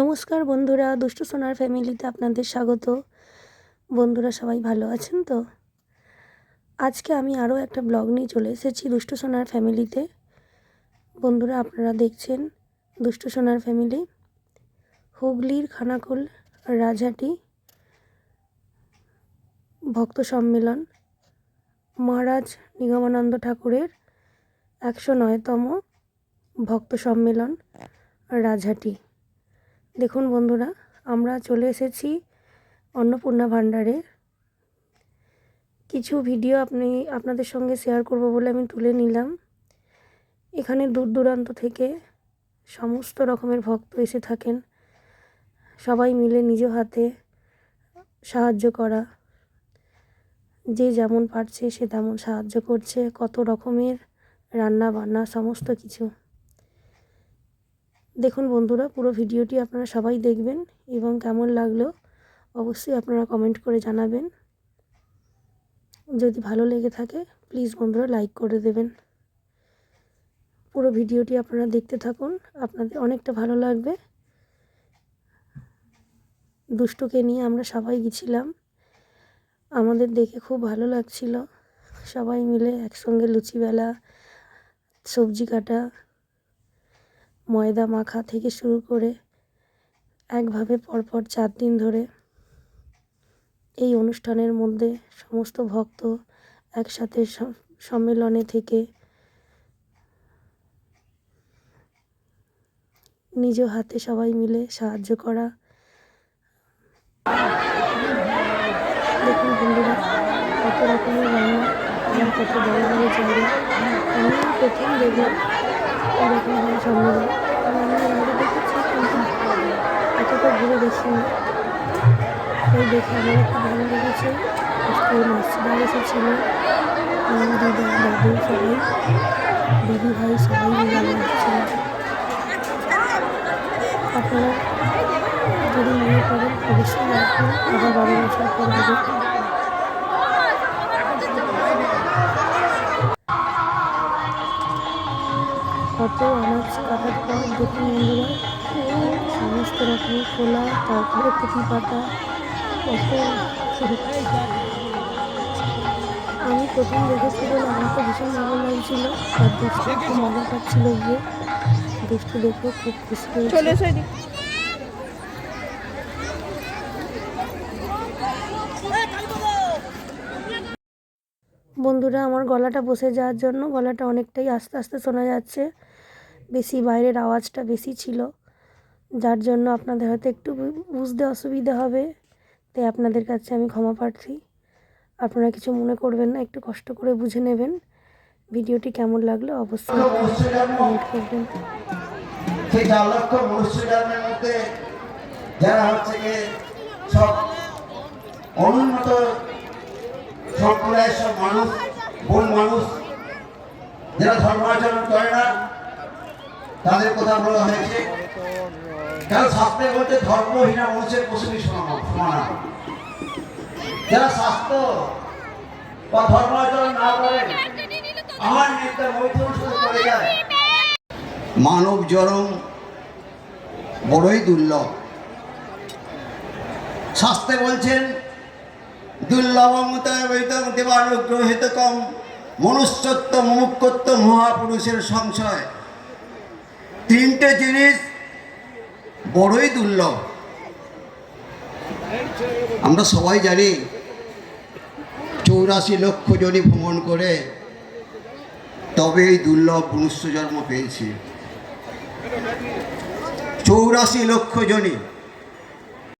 নমস্কার বন্ধুরা, দুষ্টু সোনার ফ্যামিলিতে আপনাদের স্বাগত। বন্ধুরা, সবাই ভালো আছেন তো? আজকে আমি আরও একটা ব্লগ নিয়ে চলে এসেছি দুষ্টু সোনার ফ্যামিলিতে বন্ধুরা, আপনারা দেখছেন দুষ্টু সোনার ফ্যামিলি হুগলির খানাকুল রাজহাটি ভক্ত সম্মেলন, মহারাজ নিগমানন্দ ঠাকুরের একশো নয়তম ভক্ত সম্মেলন রাজহাটি দেখুন বন্ধুরা, আমরা চলে এসেছি অন্নপূর্ণা ভাণ্ডারে। কিছু ভিডিও আপনি, আপনাদের সঙ্গে শেয়ার করব বলে আমি তুলে নিলাম। এখানে দূর দূরান্ত থেকে সমস্ত রকমের ভক্ত এসে থাকেন। সবাই মিলে নিজ হাতে সাহায্য করা। যে যেমন পারছে সে তেমন সাহায্য করছে। কত রকমের রান্না বান্না সমস্ত কিছু। দেখুন বন্ধুরা, পুরো ভিডিওটি আপনারা সবাই দেখবেন এবং কেমন লাগল অবশ্যই আপনারা কমেন্ট করে জানাবেন। যদি ভালো লেগে থাকে প্লিজ বন্ধুরা লাইক করে দেবেন। পুরো ভিডিওটি আপনারা দেখতে থাকুন, আপনাদের অনেকটা ভালো লাগবে। দুষ্টুকে নিয়ে আমরা সবাই গেছিলাম। আমাদের দেখে খুব ভালো লাগছিল। সবাই মিলে একসঙ্গে লুচিবেলা সবজি কাটা ময়দা মাখা থেকে শুরু করে একভাবে পরপর চার দিন ধরে এই অনুষ্ঠানের মধ্যে সমস্ত ভক্ত একসাথে সম্মেলনে থেকে নিজ হাতে সবাই মিলে সাহায্য করা। দেখুন বন্ধুরা, কত রকমের রান্না এবং কত বড় বড় জায়গা আমি প্রথম দেখলাম এরকম হয় সম্মেলন। আমি এতটা ঘুরে দেখিনি তাই দেখে আমার খুব ভালো লেগেছে আজকে মাসিরা এসেছিল আমার দিদা দাদু সবাই দিদি ভাই সবাই মিলে আমার ছিল আপনারা যদি মনে করেন, অবশ্যই রাখুন আবার বারো বছর পর কত আনাজ কাটার পর দেখুন বন্ধুরা সমস্ত রকমের খোলা তারপরে পুঁটি পাতা কত আমি প্রথম দেখেছি বলে আমার তো ভীষণ ভালো লাগছিল আর দুষ্টু খুব মজা পাচ্ছিল গিয়ে। দুষ্টু দেখে খুব খুশি হয়েছে। বন্ধুরা আমার গলাটা বসে যাওয়ার জন্য গলাটা অনেকটাই আস্তে আস্তে শোনা যাচ্ছে। বেশি বাইরের আওয়াজটা বেশি ছিল যার জন্য আপনাদের হয়তো একটু বুঝতে অসুবিধা হবে তাই আপনাদের কাছে আমি ক্ষমা প্রার্থী। আপনারা কিছু মনে করবেন না একটু কষ্ট করে বুঝে নেবেন। ভিডিওটি কেমন লাগল অবশ্যই কমেন্ট করবেন। সেই চার লক্ষ মনুষ্য মধ্যে যারা হচ্ছে গিয়ে সব অনুন্নত সম্প্রদায়ের সব মানুষ ভুল মানুষ যারা ধর্মাচরণ করে না তাদের কথা বলা হয়েছে। কারণ শাস্ত্রে বলতে ধর্মহীনা মানুষের পশুমি সমান। যারা স্বাস্থ্য বা ধর্মাচরণ না করেন, আমার নেতা মৈথুন শুরু করে যায়, মানব জনম বড়ই দুর্লভ। শাস্ত্রে বলছেন দুর্লভমতম দেবানুগ্রহিত কম মনুষ্যত্ব, মুমুক্ষত্ব, মহাপুরুষের সংশয়। তিনটে জিনিস বড়ই দুর্লভ। আমরা সবাই জানি চৌরাশি লক্ষ জনই ভ্রমণ করে তবে এই দুর্লভ মনুষ্য জন্ম পেয়েছি। চৌরাশি লক্ষ জনই